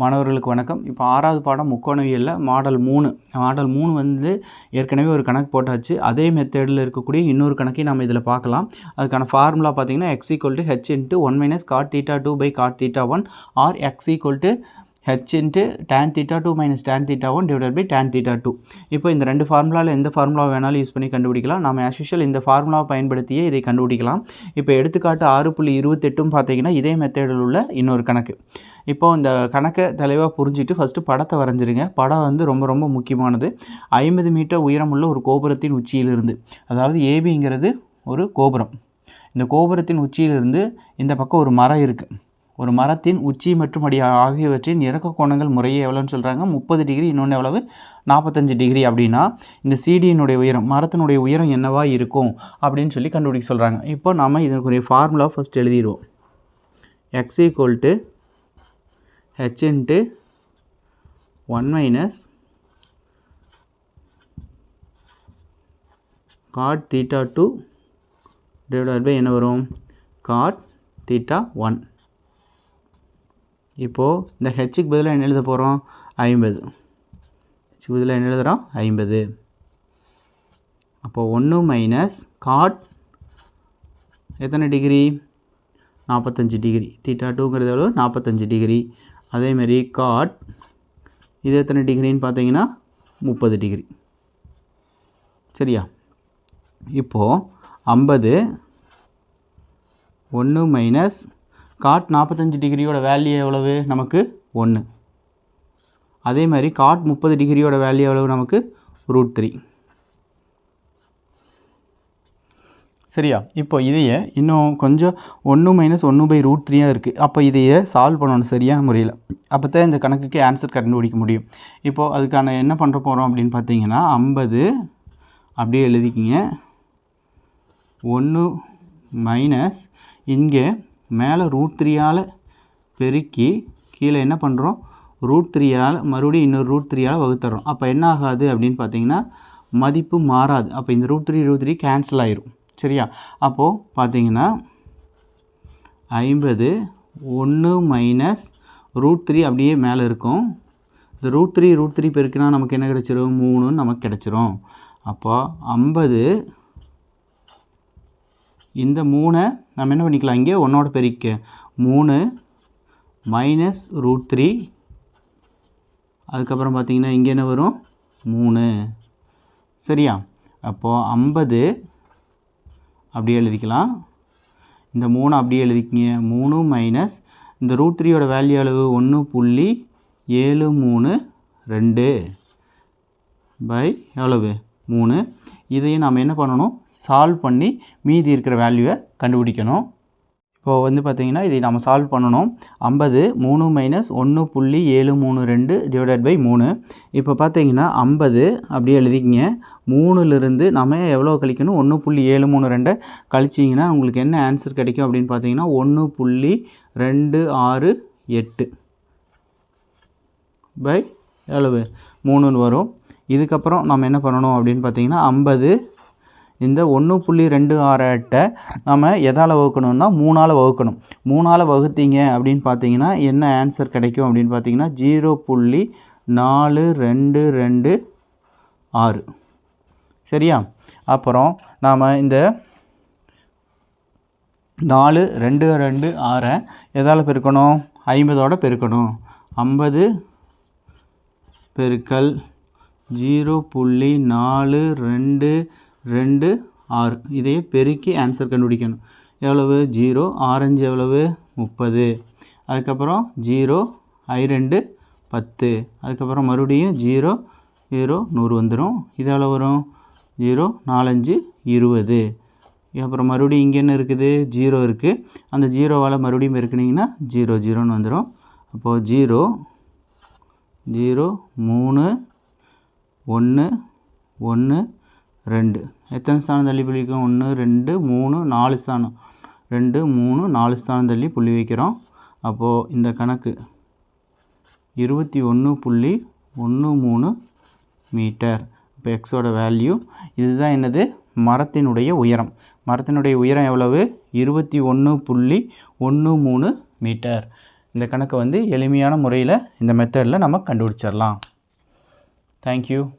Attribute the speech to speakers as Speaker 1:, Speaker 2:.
Speaker 1: மாணவர்களுக்கு வணக்கம். இப்போ ஆறாவது பாடம் முக்கோணவியலில் மாடல் மூணு. மாடல் மூணு வந்து ஏற்கனவே ஒரு கணக்கு போட்டாச்சு. அதே மெத்தேடில் இருக்கக்கூடிய இன்னொரு கணக்கையும் நம்ம இதில் பார்க்கலாம். அதுக்கான ஃபார்முலா பார்த்தீங்கன்னா x equal to h into one minus cot theta two by cot theta one or x equal to h into tan theta two minus tan theta one divide by tan theta two இப்போ இந்த ரெண்டு ஃபார்முலாவில் எந்த formula வேணாலும் use பண்ணி கண்டுபிடிக்கலாம். நம்ம as usual இந்த ஃபார்முலாவை பயன்படுத்தியே இதை கண்டுபிடிக்கலாம். இப்போ எடுத்துக்காட்டு ஆறு புள்ளி இருபத்தெட்டும் பார்த்தீங்கன்னா இதே மெத்தேடில் உள்ள இன்னொரு கணக்கு. இப்போ இந்த கணக்கை தெளிவாக புரிஞ்சுட்டு ஃபஸ்ட்டு படத்தை வரைஞ்சிருங்க. படம் வந்து ரொம்ப ரொம்ப முக்கியமானது. ஐம்பது மீட்டர் உயரமுள்ள ஒரு கோபுரத்தின் உச்சியிலிருந்து அதாவது ஏபிங்கிறது ஒரு கோபுரம். இந்த கோபுரத்தின் உச்சியிலிருந்து இந்த பக்கம் ஒரு மரம் இருக்குது ஒரு மரத்தின் உச்சி மற்றும் அடி ஆகியவற்றின் இறக்க கோணங்கள் முறையே எவ்வளோன்னு சொல்கிறாங்க முப்பது டிகிரி இன்னொன்று எவ்வளவு? நாற்பத்தஞ்சு டிகிரி அப்படின்னா இந்த சீடியினுடைய உயரம் மரத்தினுடைய உயரம் என்னவா இருக்கும் அப்படின்னு சொல்லி கண்டுபிடிக்க சொல்கிறாங்க இப்போ நாம் இதற்குரிய formula first எழுதிடுவோம். X equal to h into one minus cot theta two divide by என்ன வரும்? காட் தீட்டா ஒன் இப்போது இந்த ஹெச்சுக்கு பதிலாக என்ன எழுத போகிறோம் ஐம்பது. ஹெச்சுக்கு பதிலாக என்ன எழுதுகிறோம் ஐம்பது. அப்போது ஒன்று மைனஸ் காட் எத்தனை டிகிரி நாற்பத்தஞ்சு டிகிரி தீட்டா டூங்கிறது எவ்வளோ நாற்பத்தஞ்சு டிகிரி அதேமாரி காட் இது எத்தனை டிகிரின்னு பார்த்தீங்கன்னா முப்பது டிகிரி சரியா? இப்போது ஐம்பது ஒன்று மைனஸ் காட் நாற்பத்தஞ்சு டிகிரியோட வேல்யூ எவ்வளவு? நமக்கு ஒன்று அதே மாதிரி காட் முப்பது டிகிரியோட வேல்யூ எவ்வளவு? நமக்கு ரூட் த்ரீ சரியா? இப்போ இதையே இன்னும் கொஞ்சம் ஒன்று மைனஸ் ஒன்று பை ரூட் த்ரீயாக இருக்குது அப்போ இதையே சால்வ் பண்ணணும் சரியான முறையில். அப்போ தான் இந்த கணக்குக்கு ஆன்சர் கண்டுபிடிக்க முடியும். இப்போது அதுக்கான என்ன பண்ணுற போகிறோம் அப்படின்னு பார்த்தீங்கன்னா ஐம்பது. அப்படியே எழுதிக்கிங்க. ஒன்று மைனஸ் இங்கே மேலே ரூட் த்ரீயால் பெருக்கி கீழே என்ன பண்ணுறோம் ரூட் த்ரீயால் மறுபடியும் இன்னொரு ரூட் த்ரீயால் வகுத்துறோம் அப்போ என்ன ஆகாது அப்படின்னு பார்த்தீங்கன்னா மதிப்பு மாறாது. அப்போ இந்த root three root three cancel ஆயிரும். சரியா? அப்போது பார்த்தீங்கன்னா ஐம்பது ஒன்று மைனஸ் ரூட் த்ரீ அப்படியே மேலே இருக்கும். இந்த ரூட் த்ரீ ரூட் த்ரீ பெருக்கினா நமக்கு என்ன கிடச்சிரும்? மூணுன்னு நமக்கு கிடச்சிரும். அப்போ ஐம்பது இந்த மூணை நம்ம என்ன பண்ணிக்கலாம்? இங்கே ஒன்றோட பெருக்க. மூணு மைனஸ் ரூட் த்ரீ அதுக்கப்புறம் பார்த்தீங்கன்னா இங்கே என்ன வரும்? மூணு. சரியா? அப்போது ஐம்பது அப்படியே எழுதிக்கலாம். இந்த மூணு அப்படியே எழுதிக்கிங்க. மூணு மைனஸ் இந்த ரூட் த்ரீயோட வேல்யூ அளவு ஒன்று புள்ளி ஏழு மூணு ரெண்டு. பை எவ்வளவு? மூணு. இதையும் நாம் என்ன பண்ணணும்? சால்வ் பண்ணி மீதி இருக்கிற வேல்யூவை கண்டுபிடிக்கணும். இப்போது வந்து பார்த்திங்கன்னா இதை நம்ம சால்வ் பண்ணணும். ஐம்பது மூணு மைனஸ் ஒன்று புள்ளி ஏழு மூணு ரெண்டு டிவைடட் பை மூணு. இப்போ பார்த்தீங்கன்னா ஐம்பது அப்படியே எழுதிக்கிங்க. மூணுலேருந்து நம்ம எவ்வளோ கழிக்கணும்? ஒன்று புள்ளி ஏழு மூணு ரெண்டை கழிச்சிங்கன்னா உங்களுக்கு என்ன ஆன்சர் கிடைக்கும் அப்படின்னு பார்த்தீங்கன்னா ஒன்று புள்ளி ரெண்டு ஆறு எட்டு பை எவ்வளவு? மூணுன்னு வரும். இதுக்கப்புறம் நம்ம என்ன பண்ணணும் அப்படின்னு பார்த்தீங்கன்னா ஐம்பது இந்த ஒன்று புள்ளி ரெண்டு ஆறு எட்டை நம்ம எதால் வகுக்கணும்னா மூணால் வகுக்கணும். மூணால் வகுத்தீங்க அப்படின்னு பார்த்தீங்கன்னா என்ன ஆன்சர் கிடைக்கும் அப்படின்னு பார்த்தீங்கன்னா ஜீரோ புள்ளி நாலு ரெண்டு ரெண்டு ஆறு. சரியா? அப்புறம் நாம் இந்த நாலு ரெண்டு ரெண்டு ஆறை எதால் பெருக்கணும்? ஐம்பதோட பெருக்கணும். ஐம்பது பெருக்கல் ஜீரோ புள்ளி நாலு ரெண்டு ரெண்டு ஆறு. இதையே பெருக்கி ஆன்சர் கண்டுபிடிக்கணும். எவ்வளவு? ஜீரோ. ஆரஞ்சு எவ்வளவு? முப்பது. அதுக்கப்புறம் ஜீரோ ஐ ரெண்டு பத்து. அதுக்கப்புறம் மறுபடியும் ஜீரோ ஜீரோ நூறு வந்துடும் இது எவ்வளோ வரும்? ஜீரோ நாலஞ்சு இருபது. அப்புறம் மறுபடியும் இங்கே என்ன இருக்குது? ஜீரோ இருக்குது அந்த ஜீரோவால் மறுபடியும் இருக்குனிங்கன்னா ஜீரோ ஜீரோன்னு வந்துடும் அப்போது ஜீரோ ஜீரோ மூணு ஒன்று ஒன்று ரெண்டு. எத்தனை ஸ்தானம் தள்ளி புள்ளி வைக்கும் ஒன்று ரெண்டு மூணு நாலு ஸ்தானம். ரெண்டு மூணு நாலு ஸ்தானம் தள்ளி புள்ளி வைக்கிறோம். அப்போது இந்த கணக்கு இருபத்தி ஒன்று புள்ளி ஒன்று மூணு மீட்டர். இப்போ எக்ஸோட வேல்யூ இதுதான் என்னது? மரத்தினுடைய உயரம். மரத்தினுடைய உயரம் எவ்வளவு? இருபத்தி ஒன்று புள்ளி ஒன்று மூணு மீட்டர். இந்த கணக்கை வந்து எளிமையான முறையில் இந்த மெத்தடில் நம்ம கண்டுபிடிச்சிடலாம். தேங்க்யூ